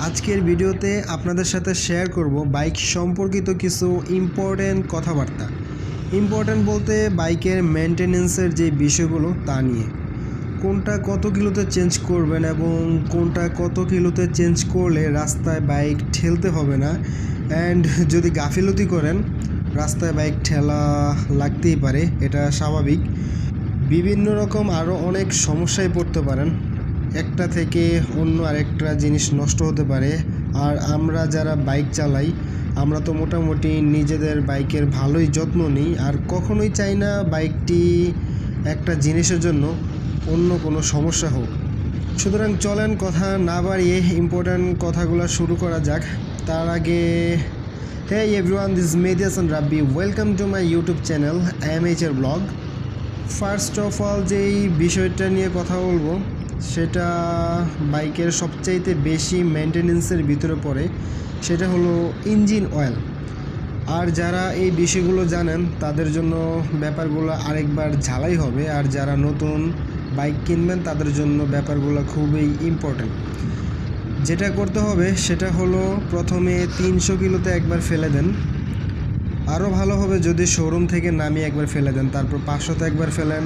আজকের ভিডিওতে আপনাদের সাথে শেয়ার করব বাইক সম্পর্কিত কিছু ইম্পর্ট্যান্ট কথাবার্তা। ইম্পর্ট্যান্ট বলতে বাইকের মেনটেনেন্সের যে বিষয়গুলো তা নিয়ে। কোনটা কত কিলোতে চেঞ্জ করবেন এবং কোনটা কত কিলোতে চেঞ্জ করলে রাস্তায় বাইক ঠেলতে হবে না? অ্যান্ড যদি গাফিলতি করেন, রাস্তায় বাইক ঠেলা লাগতেই পারে, এটা স্বাভাবিক। বিভিন্ন রকম আরও অনেক সমস্যায় পড়তে পারেন। একটা থেকে অন্য আরেকটা জিনিস নষ্ট হতে পারে। আর আমরা যারা বাইক চালাই, আমরা তো মোটামুটি নিজেদের বাইকের ভালোই যত্ন নিই। আর কখনোই চাই না বাইকটি একটা জিনিসের জন্য অন্য কোনো সমস্যা হোক। সুতরাং চলেন কথা না বাড়িয়ে ইম্পর্ট্যান্ট কথাগুলো শুরু করা যাক। তার আগে hey everyone this মেডিয়াসন Rabbi welcome to my YouTube channel M H এর ব্লগ ফার্স্ট অফ অল যেই বিষয়টা নিয়ে কথা বলব সেটা বাইকের সবচাইতে বেশি মেনটেনেন্সের ভিতরে পড়ে, সেটা হলো ইঞ্জিন অয়েল আর যারা এই বিষয়গুলো জানেন, তাদের জন্য ব্যাপারগুলো আরেকবার ঝালাই হবে। আর যারা নতুন বাইক কিনবেন, তাদের জন্য ব্যাপারগুলো খুবই ইম্পর্ট্যান্ট যেটা করতে হবে, সেটা হলো প্রথমে তিনশো কিলোতে একবার ফেলে দেন। আরও ভালো হবে যদি শোরুম থেকে নামিয়ে একবার ফেলে দেন, তারপর পাঁচশোতে একবার ফেলেন।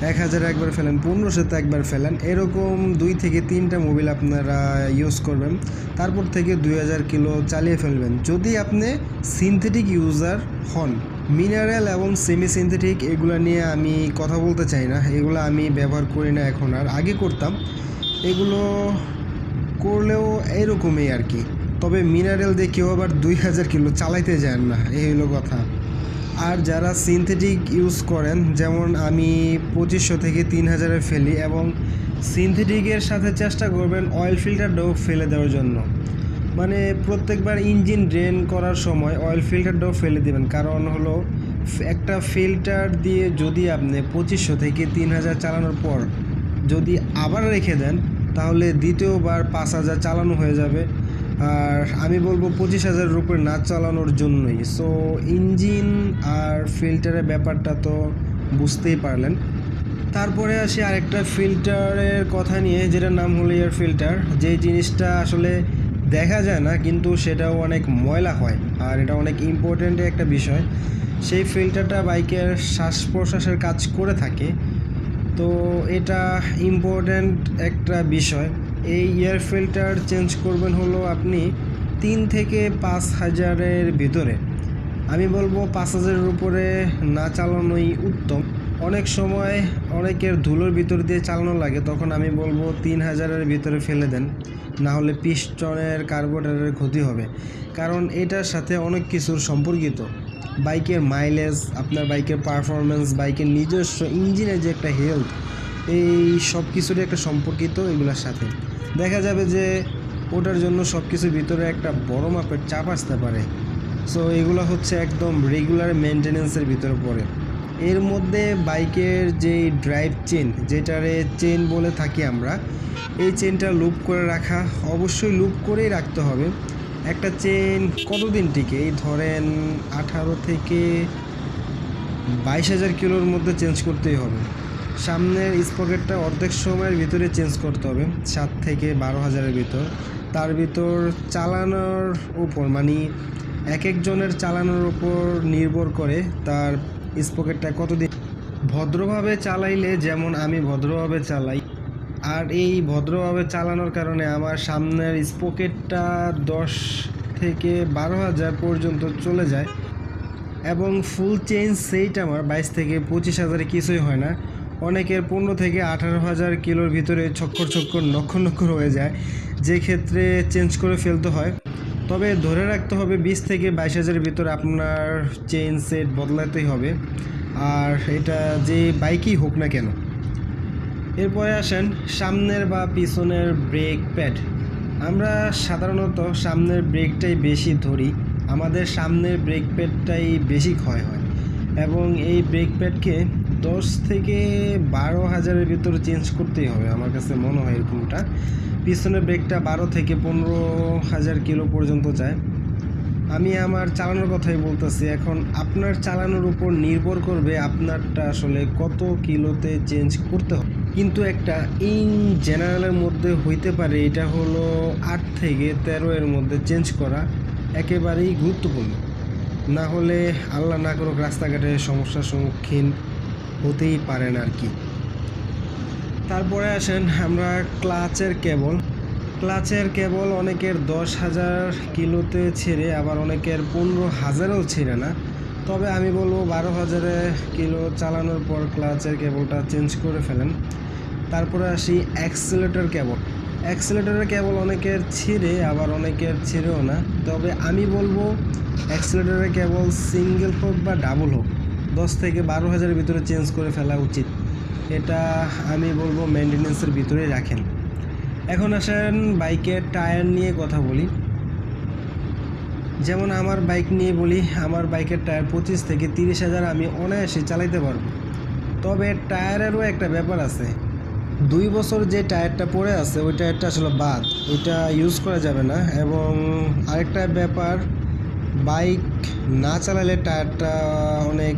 এক হাজারে একবার ফেলেন পনেরোশোতে একবার ফেলেন। এরকম দুই থেকে তিনটা মোবিল আপনারা ইউজ করবেন। তারপর থেকে দুই হাজার কিলো চালিয়ে ফেলবেন। যদি আপনি সিনথেটিক ইউজার হন মিনারেল এবং সেমি সিনথেটিক এগুলো নিয়ে আমি কথা বলতে চাই না। এগুলো আমি ব্যবহার করি না এখন, আর আগে করতাম। এগুলো করলেও এরকমই আর কি। তবে মিনারেল দিয়ে কেউ আবার দুই হাজার কিলো চালাইতে যান না, এই হলো কথা। আর যারা সিনথেটিক ইউজ করেন, যেমন আমি পঁচিশশো থেকে তিন হাজারে ফেলি এবং সিনথেটিকের সাথে চেষ্টা করবেন অয়েল ফিল্টার ফিল্টারটাও ফেলে দেওয়ার জন্য। মানে প্রত্যেকবার ইঞ্জিন ড্রেন করার সময় অয়েল ফিল্টার ফিল্টারটাও ফেলে দেবেন। কারণ হলো, একটা ফিল্টার দিয়ে যদি আপনি পঁচিশশো থেকে তিন হাজার চালানোর পর যদি আবার রেখে দেন, তাহলে দ্বিতীয়বার পাঁচ হাজার চালানো হয়ে যাবে। আর আমি বলব পঁচিশ হাজারের উপরে না চালানোর জন্যই। সো ইঞ্জিন আর ফিল্টারের ব্যাপারটা তো বুঝতেই পারলেন। তারপরে আসি আরেকটা ফিল্টারের কথা নিয়ে, যেটার নাম হলো এয়ার ফিল্টার যে জিনিসটা আসলে দেখা যায় না, কিন্তু সেটাও অনেক ময়লা হয়, আর এটা অনেক ইম্পর্ট্যান্ট একটা বিষয়। সেই ফিল্টারটা বাইকের শ্বাস প্রশ্বাসের কাজ করে থাকে। তো এটা ইম্পর্ট্যান্ট একটা বিষয়। এই এয়ার ফিল্টার চেঞ্জ করবেন হলো আপনি তিন থেকে পাঁচ হাজারের ভিতরে। আমি বলব পাঁচ হাজারের উপরে না চালানোই উত্তম। অনেক সময় অনেকের ধুলোর ভিতর দিয়ে চালানো লাগে, তখন আমি বলব তিন হাজারের ভিতরে ফেলে দেন। না হলে পিস্টনের, কার্বোরেটরের ক্ষতি হবে। কারণ এটার সাথে অনেক কিছুর সম্পর্কিত। বাইকের মাইলেজ আপনার বাইকের পারফরমেন্স বাইকের নিজস্ব ইঞ্জিনের যে একটা হেলথ এই সব কিছুরই একটা সম্পর্কিত এগুলোর সাথে। দেখা যাবে যে ওটার জন্য সব কিছুর ভিতরে একটা বড় মাপের চাপ আসতে পারে। সো এগুলো হচ্ছে একদম রেগুলার মেনটেনেন্সের ভিতরে পড়ে। এর মধ্যে বাইকের যে ড্রাইভ চেন যেটারে চেন বলে থাকি আমরা, এই চেনটা লুপ করে রাখা, অবশ্যই লুপ করেই রাখতে হবে। একটা চেন কতদিন টিকে? এই ধরেন আঠারো থেকে বাইশ হাজার কিলোর মধ্যে চেঞ্জ করতেই হবে। সামনের স্পকেটটা অর্ধেক সময়ের ভিতরে চেঞ্জ করতে হবে, সাত থেকে বারো হাজারের ভিতর। তার ভিতর চালানোর উপর মানে এক একজনের চালানোর উপর নির্ভর করে তার স্পকেটটা কতদিন। ভদ্রভাবে চালাইলে, যেমন আমি ভদ্রভাবে চালাই, আর এই ভদ্রভাবে চালানোর কারণে আমার সামনের স্পকেটটা দশ থেকে বারো হাজার পর্যন্ত চলে যায়। এবং ফুল চেঞ্জ সেইট আমার বাইশ থেকে পঁচিশ হাজারে কিছুই হয় না। অনেকের পনেরো থেকে আঠারো হাজার কিলোর ভিতরে ছক্কর ছক্কর নক্ষর নক্ষর হয়ে যায়, যে ক্ষেত্রে চেঞ্জ করে ফেলতে হয়। তবে ধরে রাখতে হবে, বিশ থেকে বাইশ হাজারের ভিতরে আপনার চেইন সেট বদলাতেই হবে। আর এটা যে বাইকই হোক না কেন। এরপরে আসেন সামনের বা পিছনের ব্রেক প্যাড আমরা সাধারণত সামনের ব্রেকটাই বেশি ধরি। আমাদের সামনের ব্রেক প্যাডটাই বেশি ক্ষয় হয়। এবং এই ব্রেক প্যাডকে দশ থেকে বারো হাজারের ভিতরে চেঞ্জ করতেই হবে, আমার কাছে মনে হয় এরকমটা। পিছনের ব্রেকটা বারো থেকে পনেরো হাজার কিলো পর্যন্ত যায়। আমি আমার চালানোর কথাই বলতেছি, এখন আপনার চালানোর উপর নির্ভর করবে আপনারটা আসলে কত কিলোতে চেঞ্জ করতে হবে। কিন্তু একটা ইন জেনারেলের মধ্যে হইতে পারে, এটা হলো আট থেকে তেরো এর মধ্যে চেঞ্জ করা একেবারেই গুরুত্বপূর্ণ। না হলে আল্লাহ না করুক রাস্তাঘাটে সমস্যার সম্মুখীন হতেই পারেন আর কি। তারপরে আসেন আমরা ক্লাচের কেবল। ক্লাচের কেবল অনেকের দশ হাজার কিলোতে ছেড়ে, আবার অনেকের পনেরো হাজারেও ছেড়ে না। তবে আমি বলব বারো হাজারে কিলো চালানোর পর ক্লাচের কেবলটা চেঞ্জ করে ফেলেন। তারপরে আসি অ্যাক্সিলেটর কেবল। অ্যাক্সিলেটরের কেবল অনেকের ছিঁড়ে, আবার অনেকের ছিঁড়েও না। তবে আমি বলব অ্যাক্সিলেটরের কেবল সিঙ্গেল হোক বা ডাবল হোক দশ থেকে বারো হাজারের ভিতরে চেঞ্জ করে ফেলা উচিত। এটা আমি বলব মেনটেনেন্সের ভিতরেই রাখেন। এখন আসেন বাইকের টায়ার নিয়ে কথা বলি। যেমন আমার বাইক নিয়ে বলি, আমার বাইকের টায়ার পঁচিশ থেকে তিরিশ হাজার আমি অনায়াসে চালাইতে পারব। তবে টায়ারেরও একটা ব্যাপার আছে। দুই বছর যে টায়ারটা পড়ে আছে, ওই টায়ারটা আসলে বাদ। ওইটা ইউজ করা যাবে না। এবং আরেকটা ব্যাপার বাইক না চালালে টায়ারটা অনেক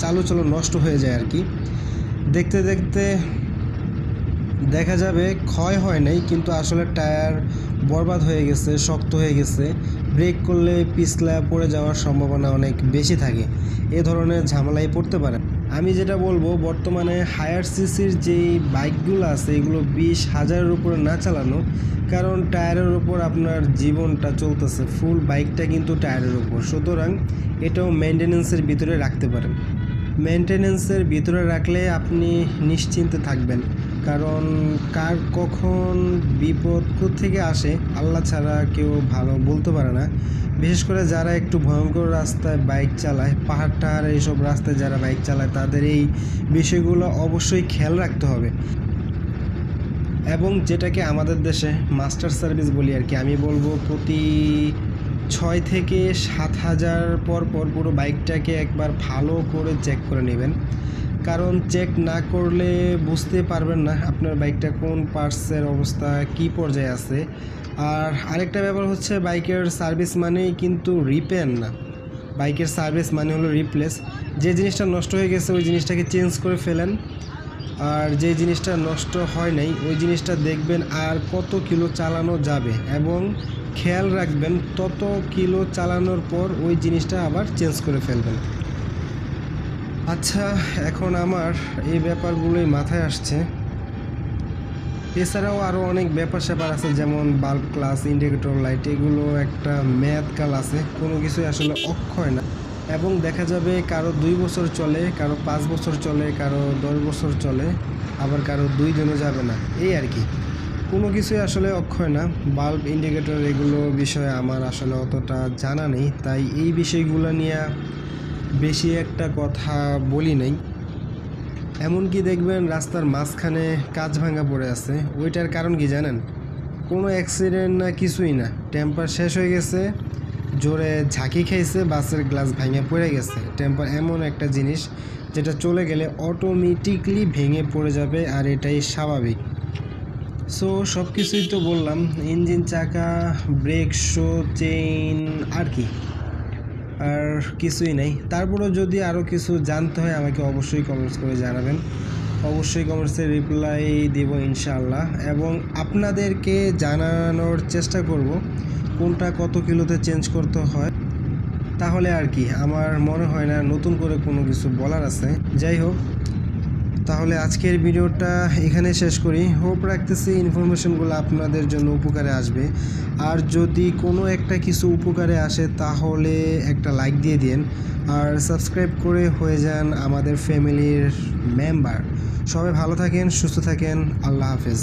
চালু চালু নষ্ট হয়ে যায় আর কি। দেখতে দেখতে দেখা যাবে ক্ষয় হয় নাই, কিন্তু আসলে টায়ার বরবাদ হয়ে গেছে, শক্ত হয়ে গেছে। ব্রেক করলে পিছলা পড়ে যাওয়ার সম্ভাবনা অনেক বেশি থাকে। এ ধরনের ঝামেলায় পড়তে পারে। আমি যেটা বলব, বর্তমানে হায়ার সিসির যেই বাইকগুলো আছে, এগুলো বিশ হাজারের উপরে না চালানো, কারণ টায়ারের উপর আপনার জীবনটা চলতেছে। ফুল বাইকটা কিন্তু টায়ারের উপর। সুতরাং এটাও মেনটেনেন্সের ভিতরে রাখতে পারেন। মেনটেনেন্সের ভিতরে রাখলে আপনি নিশ্চিন্তে থাকবেন। কারণ কার কখন বিপদ থেকে আসে, আল্লাহ ছাড়া কেউ ভালো বলতে পারে না। বিশেষ করে যারা একটু ভয়ঙ্কর রাস্তায় বাইক চালায়, পাহাড় টাহাড় এইসব রাস্তায় যারা বাইক চালায়, তাদের এই বিষয়গুলো অবশ্যই খেয়াল রাখতে হবে। এবং যেটাকে আমাদের দেশে মাস্টার সার্ভিস বলি আর কি, আমি বলব প্রতি ছয় থেকে সাত হাজার পর পর পুরো বাইকটাকে একবার ভালো করে চেক করে নেবেন। কারণ চেক না করলে বুঝতে পারবেন না আপনার বাইকটা কোন পার্টসের অবস্থা, কী পর্যায়ে আছে। আর আরেকটা ব্যাপার হচ্ছে বাইকের সার্ভিস মানেই কিন্তু রিপেয়ার না। বাইকের সার্ভিস মানে হলো রিপ্লেস যে জিনিসটা নষ্ট হয়ে গেছে, ওই জিনিসটাকে চেঞ্জ করে ফেলেন। আর যে জিনিসটা নষ্ট হয় নাই, ওই জিনিসটা দেখবেন আর কত কিলো চালানো যাবে এবং খেয়াল রাখবেন তত কিলো চালানোর পর ওই জিনিসটা আবার চেঞ্জ করে ফেলবেন। আচ্ছা এখন আমার এই ব্যাপারগুলোই মাথায় আসছে। এছাড়াও আরও অনেক ব্যাপার স্যাপার আছে, যেমন বাল্ব ক্লাস ইন্ডিকেটর লাইট এগুলো একটা মেয়াদ কাল আছে, কোনো কিছুই আসলে অক্ষয় না। এবং দেখা যাবে কারও দুই বছর চলে, কারও পাঁচ বছর চলে, কারও দশ বছর চলে, আবার কারও দুই দিনও যাবে না। এই আর কি। কোনো কিছুই আসলে অক্ষয় না। বাল্ব ইন্ডিকেটর এগুলো বিষয়ে আমার আসলে অতটা জানা নেই। তাই এই বিষয়গুলো নিয়ে বেশি একটা কথা বলি নাই। এমনকি দেখবেন রাস্তার মাঝখানে কাজ ভাঙা পড়ে আছে। ওইটার কারণ কি জানেন? কোনো অ্যাক্সিডেন্ট না কিছুই না। টেম্পার শেষ হয়ে গেছে। জোরে ঝাঁকি খেয়েছে, বাসের গ্লাস ভেঙে পড়ে গেছে। টেম্পার এমন একটা জিনিস যেটা চলে গেলে অটোমেটিকলি ভেঙে পড়ে যাবে আর এটাই স্বাভাবিক। সো সব কিছুই তো বললাম ইঞ্জিন চাকা ব্রেক শো চেইন আর কি? আর কিছুই নেই। তারপরেও যদি আরও কিছু জানতে হয়, আমাকে অবশ্যই কমেন্টস করে জানাবেন। অবশ্যই কমেন্টসে রিপ্লাই দেব ইনশাআল্লাহ। এবং আপনাদেরকে জানানোর চেষ্টা করব কোনটা কত কিলোতে চেঞ্জ করতে হয়, তাহলে আর কি, আমার মনে হয় না নতুন করে কোনো কিছু বলার আছে। যাই হোক, তাহলে আজকের ভিডিওটা এখানে শেষ করি। হোপ রাখতেছি ইনফরমেশনগুলো আপনাদের জন্য উপকারে আসবে। আর যদি কোনো একটা কিছু উপকারে আসে, তাহলে একটা লাইক দিয়ে দিন আর সাবস্ক্রাইব করে হয়ে যান আমাদের ফ্যামিলির মেম্বার। সবাই ভালো থাকেন, সুস্থ থাকেন, আল্লাহ হাফেজ।